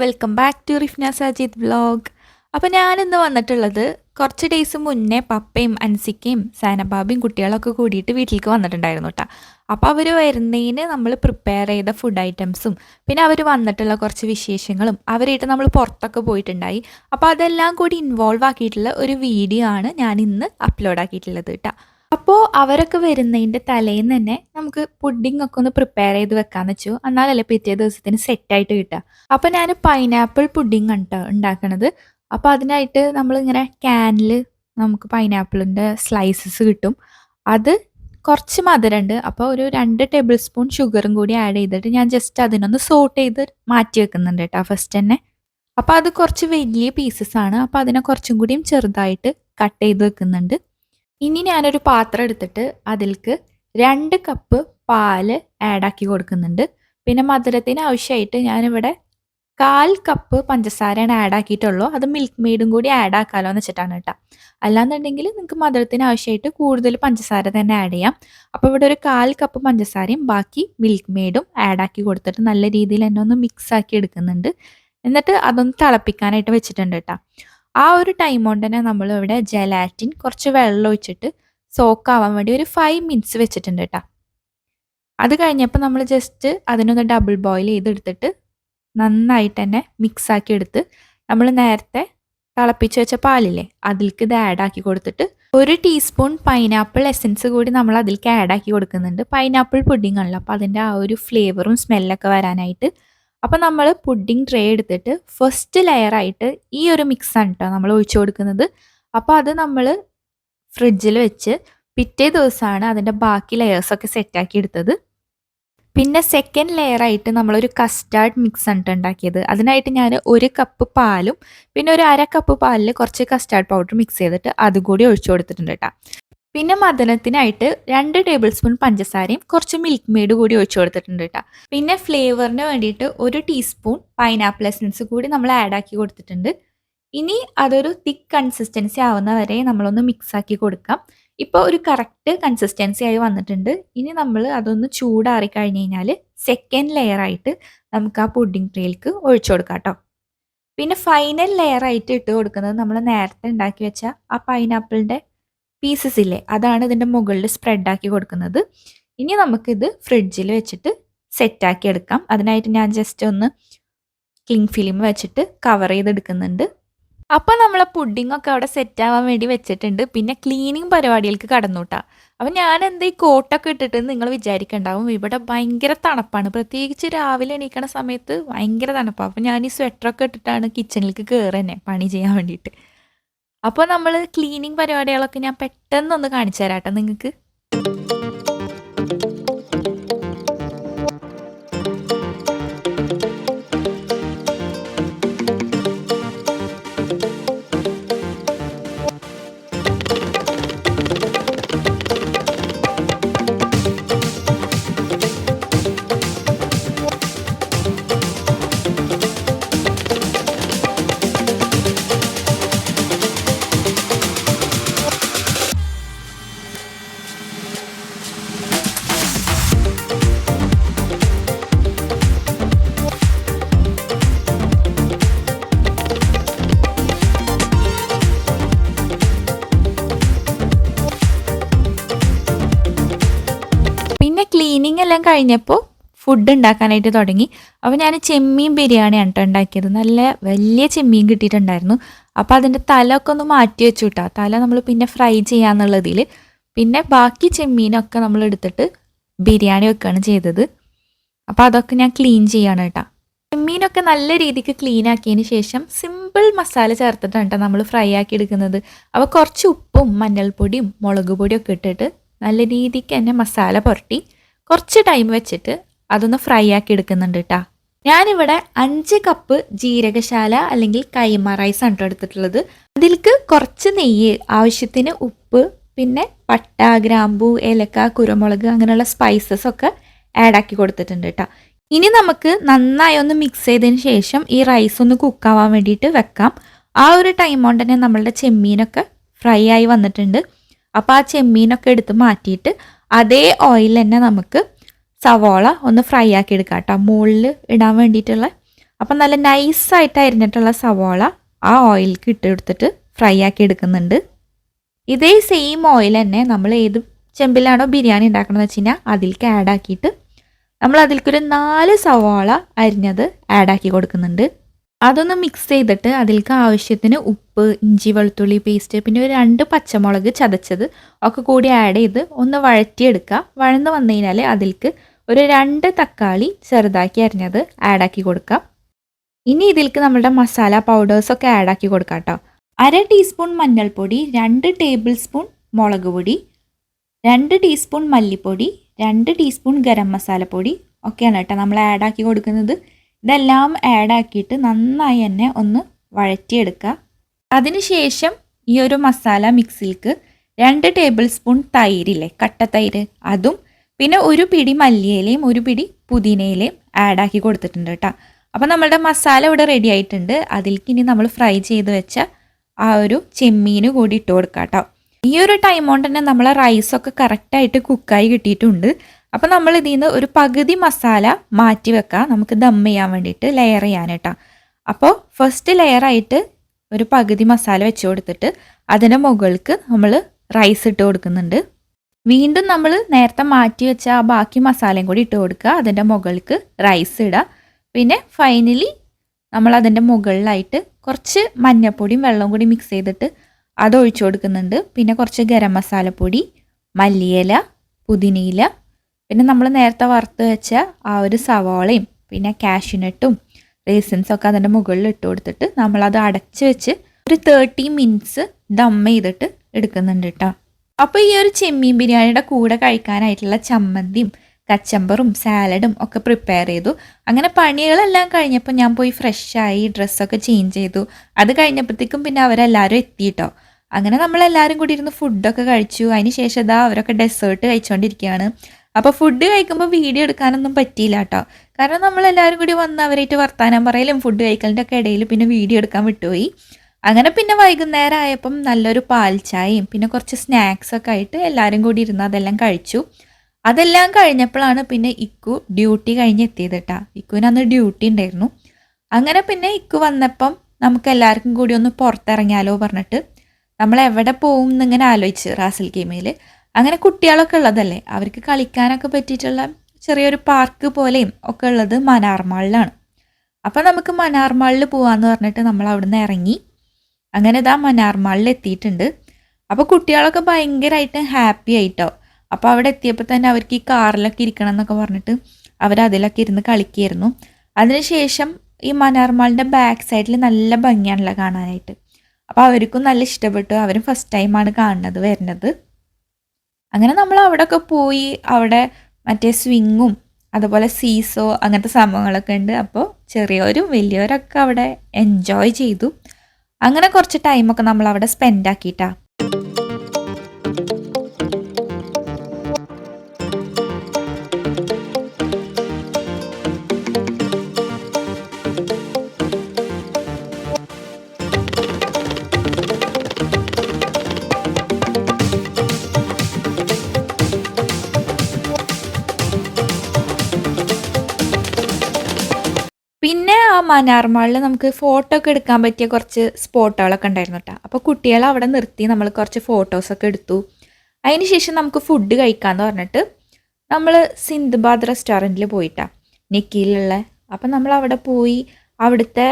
Welcome back to Rifna Sajid vlog അപ്പോൾ ഞാനിന്ന് വന്നിട്ടുള്ളത് കുറച്ച് ഡേയ്സ് മുന്നേ പപ്പയും അൻസിക്കയും സാനബാബയും കുട്ടികളൊക്കെ കൂടിയിട്ട് വീട്ടിലേക്ക് വന്നിട്ടുണ്ടായിരുന്നു കേട്ടോ അപ്പോൾ അവർ വരുന്നതിന് നമ്മൾ പ്രിപ്പയർ ചെയ്ത ഫുഡ് ഐറ്റംസും പിന്നെ അവർ വന്നിട്ടുള്ള കുറച്ച് വിശേഷങ്ങളും അവരായിട്ട് നമ്മൾ പുറത്തൊക്കെ പോയിട്ടുണ്ടായി. അപ്പോൾ അതെല്ലാം കൂടി ഇൻവോൾവ് ആക്കിയിട്ടുള്ള ഒരു വീഡിയോ ആണ് ഞാൻ ഇന്ന് അപ്ലോഡ് ആക്കിയിട്ടുള്ളത് കേട്ടോ അപ്പോൾ അവരൊക്കെ വരുന്നതിന്റെ തലേന്ന് തന്നെ നമുക്ക് പുഡിംഗ് ഒക്കെ ഒന്ന് പ്രിപ്പയർ ചെയ്ത് വെക്കാന്ന് വെച്ചു. എന്നാലല്ലേ പിറ്റേ ദിവസത്തിന് സെറ്റായിട്ട് കിട്ടുക. അപ്പോൾ ഞാൻ പൈനാപ്പിൾ പുഡിംഗ് ആണ് ഉണ്ടാക്കണത്. അപ്പോൾ അതിനായിട്ട് നമ്മളിങ്ങനെ ക്യാനിൽ നമുക്ക് പൈനാപ്പിളിന്റെ സ്ലൈസസ് കിട്ടും. അത് കുറച്ച് മധുരമുണ്ട് അപ്പോൾ ഒരു രണ്ട് ടേബിൾ സ്പൂൺ ഷുഗറും കൂടി ആഡ് ചെയ്തിട്ട് ഞാൻ ജസ്റ്റ് അതിനൊന്ന് സോട്ട് ചെയ്ത് മാറ്റി വെക്കുന്നുണ്ട് കേട്ടോ ഫസ്റ്റ് തന്നെ. അപ്പോൾ അത് കുറച്ച് വലിയ പീസസ് ആണ്. അപ്പോൾ അതിനെ കുറച്ചും കൂടിയും ചെറുതായിട്ട് കട്ട് ചെയ്ത് വെക്കുന്നുണ്ട്. ഇനി ഞാനൊരു പാത്രം എടുത്തിട്ട് അതിൽക്ക് രണ്ട് കപ്പ് പാൽ ആഡാക്കി കൊടുക്കുന്നുണ്ട്. പിന്നെ മധുരത്തിന് ആവശ്യമായിട്ട് ഞാനിവിടെ കാൽ കപ്പ് പഞ്ചസാരയാണ് ആഡ് ആക്കിയിട്ടുള്ളൂ. അത് മിൽക്ക് മെയ്ഡും കൂടി ആഡ് ആക്കാമല്ലോ എന്ന് വെച്ചിട്ടാണ് കേട്ടോ. അല്ലാന്നുണ്ടെങ്കിൽ നിങ്ങൾക്ക് മധുരത്തിന് ആവശ്യമായിട്ട് കൂടുതൽ പഞ്ചസാര തന്നെ ആഡ് ചെയ്യാം. അപ്പോൾ ഇവിടെ ഒരു കാൽ കപ്പ് പഞ്ചസാരയും ബാക്കി മിൽക്ക് മെയ്ഡും ആഡ് ആക്കി കൊടുത്തിട്ട് നല്ല രീതിയിൽ എന്നെ ഒന്ന് മിക്സ് ആക്കി എടുക്കുന്നുണ്ട്. എന്നിട്ട് അതൊന്ന് തിളപ്പിക്കാനായിട്ട് വെച്ചിട്ടുണ്ട് കേട്ടോ. ആ ഒരു ടൈം കൊണ്ട് തന്നെ നമ്മൾ ഇവിടെ ജലാറ്റിൻ കുറച്ച് വെള്ളം ഒഴിച്ചിട്ട് സോക്ക് ആവാൻ വേണ്ടി ഒരു ഫൈവ് മിനിറ്റ്സ് വെച്ചിട്ടുണ്ട് കേട്ടോ അത് കഴിഞ്ഞപ്പോൾ നമ്മൾ ജസ്റ്റ് അതിനൊന്ന് ഡബിൾ ബോയിൽ ചെയ്തെടുത്തിട്ട് നന്നായിട്ട് തന്നെ മിക്സ് ആക്കി എടുത്ത് നമ്മൾ നേരത്തെ തിളപ്പിച്ച് വെച്ച പാലില്ലേ അതിലേക്ക് ഇത് ആഡ് ആക്കി കൊടുത്തിട്ട് ഒരു ടീസ്പൂൺ പൈനാപ്പിൾ എസൻസ് കൂടി നമ്മൾ അതിലേക്ക് ആഡ് ആക്കി കൊടുക്കുന്നുണ്ട്. പൈനാപ്പിൾ പുഡിംഗ് ആണല്ലോ. അപ്പോൾ അതിന്റെ ആ ഒരു ഫ്ലേവറും സ്മെല്ലൊക്കെ വരാനായിട്ട് അപ്പോൾ നമ്മൾ പുഡിംഗ് ട്രേ എടുത്തിട്ട് ഫസ്റ്റ് ലെയറായിട്ട് ഈ ഒരു മിക്സാണ് കേട്ടോ നമ്മൾ ഒഴിച്ചു കൊടുക്കുന്നത്. അപ്പോൾ അത് നമ്മൾ ഫ്രിഡ്ജിൽ വെച്ച് പിറ്റേ ദിവസമാണ് അതിന്റെ ബാക്കി ലെയേഴ്സൊക്കെ സെറ്റാക്കി എടുത്തത്. പിന്നെ സെക്കൻഡ് ലെയറായിട്ട് നമ്മളൊരു കസ്റ്റാർഡ് മിക്സ് ആണ് ഉണ്ടാക്കിയത്. അതിനായിട്ട് ഞാൻ ഒരു കപ്പ് പാലും പിന്നെ ഒരു അര കപ്പ് പാലിൽ കുറച്ച് കസ്റ്റാർഡ് പൗഡർ മിക്സ് ചെയ്തിട്ട് അതും കൂടി ഒഴിച്ചു കൊടുത്തിട്ടുണ്ട് കേട്ടോ പിന്നെ മദനത്തിനായിട്ട് രണ്ട് ടേബിൾ സ്പൂൺ പഞ്ചസാരയും കുറച്ച് മിൽക്ക് മെയ്ഡ് കൂടി ഒഴിച്ചു കൊടുത്തിട്ടുണ്ട് കേട്ടോ പിന്നെ ഫ്ലേവറിന് വേണ്ടിയിട്ട് ഒരു ടീസ്പൂൺ പൈനാപ്പിൾ എസൻസ് കൂടി നമ്മൾ ആഡ് ആക്കി കൊടുത്തിട്ടുണ്ട്. ഇനി അതൊരു തിക്ക് കൺസിസ്റ്റൻസി ആവുന്ന വരെ നമ്മളൊന്ന് മിക്സ് ആക്കി കൊടുക്കാം. ഇപ്പോൾ ഒരു കറക്റ്റ് കൺസിസ്റ്റൻസി ആയി വന്നിട്ടുണ്ട്. ഇനി നമ്മൾ അതൊന്ന് ചൂടാറി കഴിഞ്ഞ് കഴിഞ്ഞാൽ സെക്കൻഡ് ലെയർ ആയിട്ട് നമുക്ക് ആ പുഡിംഗ് ട്രേയിലേക്ക് ഒഴിച്ചു കൊടുക്കാം കേട്ടോ പിന്നെ ഫൈനൽ ലെയർ ആയിട്ട് ഇട്ട് കൊടുക്കുന്നത് നമ്മൾ നേരത്തെ ഉണ്ടാക്കി വെച്ച ആ പൈനാപ്പിളിന്റെ പീസസ് ഇല്ലേ? അതാണ് ഇതിന്റെ മുകളിൽ സ്പ്രെഡ് ആക്കി കൊടുക്കുന്നത്. ഇനി നമുക്കിത് ഫ്രിഡ്ജിൽ വെച്ചിട്ട് സെറ്റാക്കി എടുക്കാം. അതിനായിട്ട് ഞാൻ ജസ്റ്റ് ഒന്ന് ക്ലിങ് ഫിലിം വെച്ചിട്ട് കവർ ചെയ്തെടുക്കുന്നുണ്ട്. അപ്പോൾ നമ്മളെ പുഡിംഗ് ഒക്കെ അവിടെ സെറ്റ് ആവാൻ വേണ്ടി വെച്ചിട്ടുണ്ട്. പിന്നെ ക്ലീനിങ് പരിപാടികൾക്ക് കടന്നുട്ടാ. അപ്പം ഞാൻ എന്താ ഈ കോട്ടൊക്കെ ഇട്ടിട്ട് നിങ്ങൾ വിചാരിക്കണ്ടാവും. ഇവിടെ ഭയങ്കര തണുപ്പാണ്. പ്രത്യേകിച്ച് രാവിലെ എണീക്കണ സമയത്ത് ഭയങ്കര തണുപ്പാണ് അപ്പം ഞാൻ ഈ സ്വെറ്ററൊക്കെ ഇട്ടിട്ടാണ് കിച്ചണിലേക്ക് കയറുന്നത് പണി ചെയ്യാൻ വേണ്ടിയിട്ട്. അപ്പോൾ നമ്മൾ ക്ലീനിങ് പരിപാടികളൊക്കെ ഞാൻ പെട്ടെന്നൊന്ന് കാണിച്ചു തരാം കേട്ടോ നിങ്ങൾക്ക്. കഴിഞ്ഞപ്പോൾ ഫുഡ് ഉണ്ടാക്കാനായിട്ട് തുടങ്ങി. അപ്പോൾ ഞാൻ ചെമ്മീൻ ബിരിയാണി ആണ് ഉണ്ടാക്കിയത്. നല്ല വലിയ ചെമ്മീൻ കിട്ടിയിട്ടുണ്ടായിരുന്നു. അപ്പോൾ അതിന്റെ തലയൊക്കെ ഒന്ന് മാറ്റി വെച്ചു കിട്ടാം തല നമ്മൾ പിന്നെ ഫ്രൈ ചെയ്യാന്നുള്ളതിൽ പിന്നെ ബാക്കി ചെമ്മീനൊക്കെ നമ്മൾ എടുത്തിട്ട് ബിരിയാണി വെക്കുകയാണ് ചെയ്തത്. അപ്പോൾ അതൊക്കെ ഞാൻ ക്ലീൻ ചെയ്യാണ് കേട്ടോ ചെമ്മീനൊക്കെ നല്ല രീതിക്ക് ക്ലീൻ ആക്കിയതിന് ശേഷം സിമ്പിൾ മസാല ചേർത്തിട്ടാണ് കേട്ടോ നമ്മൾ ഫ്രൈ ആക്കി എടുക്കുന്നത്. അപ്പോൾ കുറച്ച് ഉപ്പും മഞ്ഞൾപ്പൊടിയും മുളക് പൊടിയും ഒക്കെ ഇട്ടിട്ട് നല്ല രീതിക്ക് തന്നെ മസാല പുരട്ടി. കുറച്ച് ടൈം വെച്ചിട്ട് അതൊന്ന് ഫ്രൈ ആക്കി എടുക്കുന്നുണ്ട് കേട്ടോ ഞാനിവിടെ അഞ്ച് കപ്പ് ജീരകശാല അല്ലെങ്കിൽ കൈമ റൈസ് ആണ് ട്ടോ എടുത്തിട്ടുള്ളത്. അതിലേക്ക് കുറച്ച് നെയ്യ് ആവശ്യത്തിന് ഉപ്പ് പിന്നെ പട്ട ഗ്രാമ്പു ഏലക്ക കുരുമുളക് അങ്ങനെയുള്ള സ്പൈസസ് ഒക്കെ ആഡ് ആക്കി കൊടുത്തിട്ടുണ്ട് കേട്ടോ ഇനി നമുക്ക് നന്നായി ഒന്ന് മിക്സ് ചെയ്തതിന് ശേഷം ഈ റൈസ് ഒന്ന് കുക്കാവാൻ വേണ്ടിയിട്ട് വെക്കാം. ആ ഒരു ടൈം കൊണ്ട് തന്നെ നമ്മളുടെ ചെമ്മീനൊക്കെ ഫ്രൈ ആയി വന്നിട്ടുണ്ട്. അപ്പോൾ ആ ചെമ്മീനൊക്കെ എടുത്ത് മാറ്റിയിട്ട് അതേ ഓയിൽ തന്നെ നമുക്ക് സവോള ഒന്ന് ഫ്രൈ ആക്കി എടുക്കാം കേട്ടോ. മുകളിൽ ഇടാൻ വേണ്ടിയിട്ടുള്ള. അപ്പം നല്ല നൈസായിട്ട് അരിഞ്ഞിട്ടുള്ള സവോള ആ ഓയിലിലേക്ക് ഇട്ടെടുത്തിട്ട് ഫ്രൈ ആക്കി എടുക്കുന്നുണ്ട്. ഇതേ സെയിം ഓയിൽ തന്നെ നമ്മൾ ഏത് ചെമ്പിലാണോ ബിരിയാണി ഉണ്ടാക്കണമെന്ന് വെച്ച് കഴിഞ്ഞാൽ അതിലേക്ക് ആഡ് ആക്കിയിട്ട് നമ്മൾ അതിലേക്കൊരു നാല് സവോള അരിഞ്ഞത് ആഡ് ആക്കി കൊടുക്കുന്നുണ്ട്. അതൊന്ന് മിക്സ് ചെയ്തിട്ട് അതിലേക്ക് ആവശ്യത്തിന് ഉപ്പ് ഇഞ്ചി വെളുത്തുള്ളി പേസ്റ്റ് പിന്നെ ഒരു രണ്ട് പച്ചമുളക് ചതച്ചത് ഒക്കെ കൂടി ആഡ് ചെയ്ത് ഒന്ന് വഴറ്റിയെടുക്കുക. വഴന്ന് വന്നു കഴിഞ്ഞാൽ അതിലേക്ക് ഒരു രണ്ട് തക്കാളി ചെറുതാക്കി അരിഞ്ഞത് ആഡാക്കി കൊടുക്കാം. ഇനി ഇതിലേക്ക് നമ്മുടെ മസാല പൗഡേഴ്സൊക്കെ ആഡാക്കി കൊടുക്കാം കേട്ടോ അര ടീസ്പൂൺ മഞ്ഞൾപ്പൊടി രണ്ട് ടേബിൾ സ്പൂൺ മുളക് പൊടി രണ്ട് ടീസ്പൂൺ മല്ലിപ്പൊടി രണ്ട് ടീസ്പൂൺ ഗരം മസാലപ്പൊടി ഒക്കെയാണ് കേട്ടോ നമ്മൾ ആഡാക്കി കൊടുക്കുന്നത്. ഇതെല്ലാം ആഡ് ആക്കിയിട്ട് നന്നായി തന്നെ ഒന്ന് വഴറ്റിയെടുക്കുക. അതിനുശേഷം ഈ ഒരു മസാല മിക്സിലേക്ക് രണ്ട് ടേബിൾ സ്പൂൺ തൈരില്ലേ കട്ട തൈര് അതും പിന്നെ ഒരു പിടി മല്ലിയിലയും ഒരു പിടി പുതിനയിലയും ആഡ് ആക്കി കൊടുത്തിട്ടുണ്ട് കേട്ടോ. അപ്പോൾ നമ്മളുടെ മസാല ഇവിടെ റെഡി ആയിട്ടുണ്ട്. അതിലേക്ക് ഇനി നമ്മൾ ഫ്രൈ ചെയ്ത് വെച്ച ആ ഒരു ചെമ്മീന് കൂടി ഇട്ട് കൊടുക്കാം കേട്ടോ. ഈ ഒരു ടൈം കൊണ്ട് തന്നെ നമ്മളെ റൈസൊക്കെ കറക്റ്റായിട്ട് കുക്കായി കിട്ടിയിട്ടുണ്ട്. അപ്പോൾ നമ്മൾ ഇതിൽ നിന്ന് ഒരു പകുതി മസാല മാറ്റി വെക്കാം. നമുക്ക് ദം ചെയ്യാൻ വേണ്ടിയിട്ട് ലെയർ ചെയ്യാൻ കേട്ടോ. അപ്പോൾ ഫസ്റ്റ് ലെയറായിട്ട് ഒരു പകുതി മസാല വെച്ച് കൊടുത്തിട്ട് അതിന്റെ മുകൾക്ക് നമ്മൾ റൈസ് ഇട്ട് കൊടുക്കുന്നുണ്ട്. വീണ്ടും നമ്മൾ നേരത്തെ മാറ്റി വെച്ച ആ ബാക്കി മസാലയും കൂടി ഇട്ട് കൊടുക്കുക. അതിന്റെ മുകൾക്ക് റൈസ് ഇടുക പിന്നെ ഫൈനലി നമ്മൾ അതിന്റെ മുകളിലായിട്ട് കുറച്ച് മഞ്ഞപ്പൊടിയും വെള്ളവും കൂടി മിക്സ് ചെയ്തിട്ട് അത് ഒഴിച്ചു കൊടുക്കുന്നുണ്ട്. പിന്നെ കുറച്ച് ഗരം മസാലപ്പൊടി മല്ലിയില പുതിനയില പിന്നെ നമ്മൾ നേരത്തെ വറുത്ത് വെച്ച ആ ഒരു സവാളയും പിന്നെ കാഷ്യൂനട്ടും ഒക്കെ അതിന്റെ മുകളിൽ ഇട്ട് കൊടുത്തിട്ട് നമ്മളത് അടച്ച് വെച്ച് ഒരു തേർട്ടി മിനിറ്റ്സ് ദം ചെയ്തിട്ട് എടുക്കുന്നുണ്ട് കേട്ടോ അപ്പോൾ ഈ ഒരു ചെമ്മീൻ ബിരിയാണിയുടെ കൂടെ കഴിക്കാനായിട്ടുള്ള ചമ്മന്തിയും കച്ചമ്പറും സാലഡും ഒക്കെ പ്രിപ്പയർ ചെയ്തു. അങ്ങനെ പണികളെല്ലാം കഴിഞ്ഞപ്പോൾ ഞാൻ പോയി ഫ്രഷായി ഡ്രസ്സൊക്കെ ചേഞ്ച് ചെയ്തു. അത് കഴിഞ്ഞപ്പോഴത്തേക്കും പിന്നെ അവരെല്ലാവരും എത്തിയിട്ടോ അങ്ങനെ നമ്മളെല്ലാവരും കൂടി ഇരുന്ന് ഫുഡൊക്കെ കഴിച്ചു. അതിന് ശേഷം ഇതാ അവരൊക്കെ ഡെസേർട്ട് കഴിച്ചുകൊണ്ടിരിക്കുകയാണ് അപ്പോൾ ഫുഡ് കഴിക്കുമ്പോൾ വീഡിയോ എടുക്കാനൊന്നും പറ്റിയില്ല കേട്ടോ കാരണം നമ്മളെല്ലാവരും കൂടി വന്ന് അവരായിട്ട് വർത്താനം പറയലും ഫുഡ് കഴിക്കലിന്റെ ഒക്കെ ഇടയിൽ പിന്നെ വീഡിയോ എടുക്കാൻ വിട്ടുപോയി. അങ്ങനെ പിന്നെ വൈകുന്നേരം ആയപ്പം നല്ലൊരു പാൽ ചായയും പിന്നെ കുറച്ച് സ്നാക്സ് ഒക്കെ ആയിട്ട് എല്ലാവരും കൂടി ഇരുന്ന് അതെല്ലാം കഴിച്ചു. അതെല്ലാം കഴിഞ്ഞപ്പോഴാണ് പിന്നെ ഇക്കു ഡ്യൂട്ടി കഴിഞ്ഞ് എത്തിയത് കേട്ടാ ഇക്കുവിന് അന്ന് ഡ്യൂട്ടി ഉണ്ടായിരുന്നു. അങ്ങനെ പിന്നെ ഇക്കു വന്നപ്പം നമുക്ക് എല്ലാവർക്കും കൂടി ഒന്ന് പുറത്തിറങ്ങിയാലോ പറഞ്ഞിട്ട് നമ്മൾ എവിടെ പോകും എന്നിങ്ങനെ ആലോചിച്ച് റാസൽ ഗെയിമിൽ അങ്ങനെ കുട്ടികളൊക്കെ ഉള്ളതല്ലേ? അവർക്ക് കളിക്കാനൊക്കെ പറ്റിയിട്ടുള്ള ചെറിയൊരു പാർക്ക് പോലെയും ഒക്കെ ഉള്ളത് മനാർമാളിലാണ് അപ്പം നമുക്ക് മനാർമാളിൽ പോകാമെന്ന് പറഞ്ഞിട്ട് നമ്മൾ അവിടുന്ന് ഇറങ്ങി. അങ്ങനെ ഇതാ മനാർമാളിൽ എത്തിയിട്ടുണ്ട്. അപ്പോൾ കുട്ടികളൊക്കെ ഭയങ്കരമായിട്ട് ഹാപ്പി ആയിട്ടോ? അപ്പോൾ അവിടെ എത്തിയപ്പോൾ തന്നെ അവർക്ക് ഈ കാറിലൊക്കെ ഇരിക്കണം എന്നൊക്കെ പറഞ്ഞിട്ട് അവർ അതിലൊക്കെ ഇരുന്ന് കളിക്കുകയായിരുന്നു അതിനുശേഷം ഈ മനാർമാളിന്റെ ബാക്ക് സൈഡിൽ നല്ല ഭംഗിയാണല്ലോ കാണാനായിട്ട്. അപ്പോൾ അവർക്കും നല്ല ഇഷ്ടപ്പെട്ടു. അവരും ഫസ്റ്റ് ടൈമാണ് കാണുന്നത് വരുന്നത്. അങ്ങനെ നമ്മൾ അവിടെയൊക്കെ പോയി അവിടെ മറ്റേ സ്വിങ്ങും അതുപോലെ സീസോ അങ്ങനത്തെ സംഭവങ്ങളൊക്കെ ഉണ്ട്. അപ്പോൾ ചെറിയവരും വലിയവരൊക്കെ അവിടെ എൻജോയ് ചെയ്തു. അങ്ങനെ കുറച്ച് ടൈമൊക്കെ നമ്മൾ അവിടെ സ്പെൻഡ് ആക്കിയിട്ടാ. മനാർമാളിൽ നമുക്ക് ഫോട്ടോ ഒക്കെ എടുക്കാൻ പറ്റിയ കുറച്ച് സ്പോട്ടുകളൊക്കെ ഉണ്ടായിരുന്നു കേട്ടോ അപ്പോൾ കുട്ടികളെ അവിടെ നിർത്തി നമ്മൾ കുറച്ച് ഫോട്ടോസൊക്കെ എടുത്തു. അതിന് ശേഷം നമുക്ക് ഫുഡ് കഴിക്കാമെന്ന് പറഞ്ഞിട്ട് നമ്മൾ സിന്ദബാദ് റെസ്റ്റോറന്റിൽ പോയിട്ടാണ് നിക്കിയിലുള്ള. അപ്പം നമ്മൾ അവിടെ പോയി അവിടുത്തെ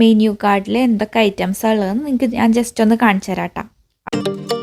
മെനു കാർഡിൽ എന്തൊക്കെ ഐറ്റംസാണ് ഉള്ളതെന്ന് നിങ്ങൾക്ക് ഞാൻ ജസ്റ്റ് ഒന്ന് കാണിച്ചു തരാം കേട്ടോ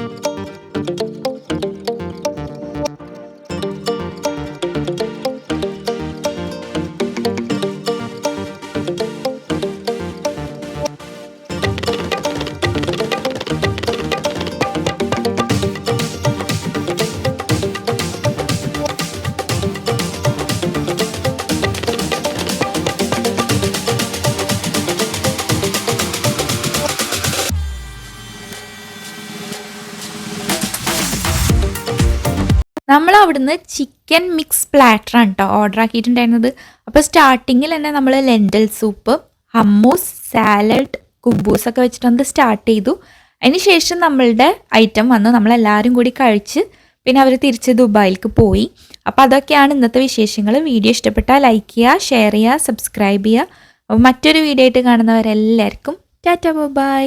അവിടുന്ന് ചിക്കൻ മിക്സ് പ്ലാറ്ററാണ് കേട്ടോ ഓർഡർ ആക്കിയിട്ടുണ്ടായിരുന്നത്. അപ്പോൾ സ്റ്റാർട്ടിങ്ങിൽ തന്നെ നമ്മൾ ലെൻഡൽ സൂപ്പ് ഹമ്മൂസ് സാലഡ് കുബൂസ് ഒക്കെ വെച്ചിട്ട് സ്റ്റാർട്ട് ചെയ്തു. അതിന് ശേഷം നമ്മളുടെ ഐറ്റം വന്നു. നമ്മളെല്ലാവരും കൂടി കഴിച്ച് പിന്നെ അവർ തിരിച്ച് ദുബായിലേക്ക് പോയി. അപ്പോൾ അതൊക്കെയാണ് ഇന്നത്തെ വിശേഷങ്ങൾ. വീഡിയോ ഇഷ്ടപ്പെട്ടാൽ ലൈക്ക് ചെയ്യുക ഷെയർ ചെയ്യുക സബ്സ്ക്രൈബ് ചെയ്യുക. അപ്പോൾ മറ്റൊരു വീഡിയോ ആയിട്ട് കാണുന്നവരെല്ലാവർക്കും ടാറ്റ ബൈ.